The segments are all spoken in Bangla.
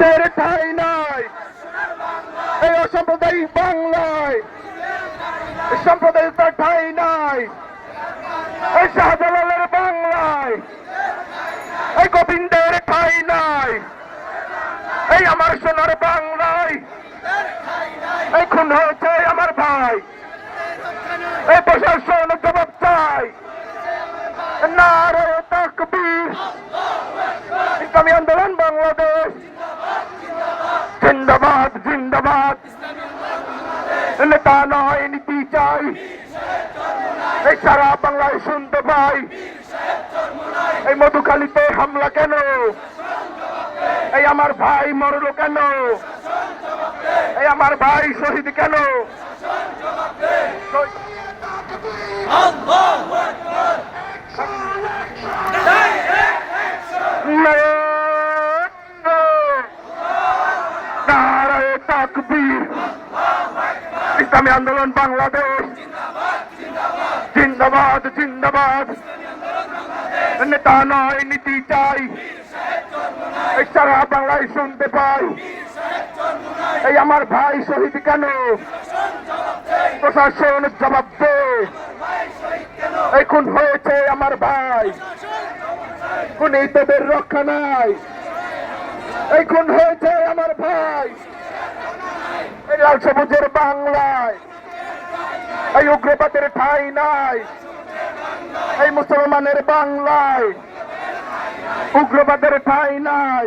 গোবিন্দের ঠাই নাই। এই অসাম্প্রদায়িক বাংলায় সাম্প্রদায়িকতার ঠাই নাই। এই শাহজালালের বাংলায় এই গোবিন্দের ঠাই নাই। এই আমার সোনার বাংলায় এই খুন হয়েছে আমার ভাই। এই প্রশাসন জবাব চাই। নারে তাকবীর ইসলামী আন্দোলন বাংলাদেশ জিন্দাবাদ জিন্দাবাদ নেতা নয় নীতি চাই। এই সারা বাংলায় শুনতে পাই। এই মধুখালীতে হামলা কেন? এই আমার ভাই মরলো কেন? এই আমার ভাই শহীদ কেন? তাকবীর। ইসলামী আন্দোলন বাংলাদেশ। জিন্দাবাদ জিন্দাবাদ। নেতা নয়, নীতি চাই। সারা বাংলায় শুনতে পাই। এই আমার ভাই শহীদ কেন? প্রশাসন জবাব দে। এই খুন হয়েছে আমার ভাই। তোদের রক্ষা নাই। এখন হয়েছে আমার ভাই। লাল সবুজের বাংলায়। এই উগ্রবাদের ঠাই নাই। এই মুসলমানের বাংলায়। উগ্রবাদের ঠাই নাই।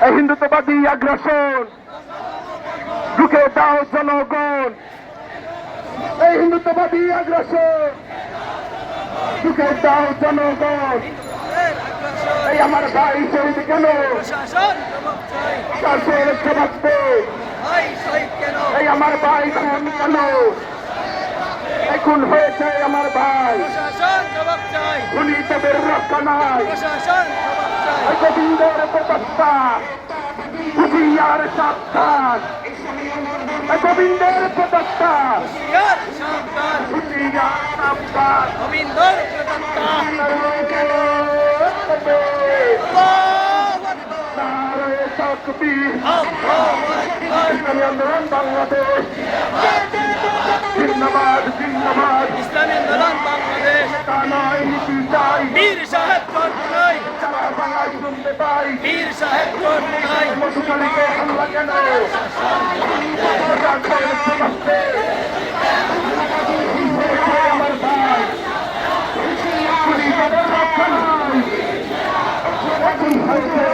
এই হিন্দুত্ববাদী আগ্রাসন। ঢুকে দাও জনগণ। এই হিন্দুত্ববাদী আগ্রাসন। ঢুকে দাও জনগণ। এই আমার ভাই শহীদ কেন? শাসন কেন এই আমার ভাই খুন কেন? খুন হয়েছে আমার ভাই। খুনি তোদের রক্ষা নাই। গোবিন্দের প্রবক্তা হুশিয়ার সাবধান। গোবিন্দের প্রবক্তা হুশিয়ার সাবধান। গোবিন্দর তাকবীর আকবার ইসলামী আন্দোলন বাংলাদেশ। জিন্দাবাদ জিন্দাবাদ। ইসলামী আন্দোলন বাংলাদেশ। কানাই নীতি চাই। বীর সাহেব চট্টগ্রাম সারা বাংলায় শুনতে পাই বীর সাহেব চট্টগ্রাম মধুকালীকে হামলা কেন।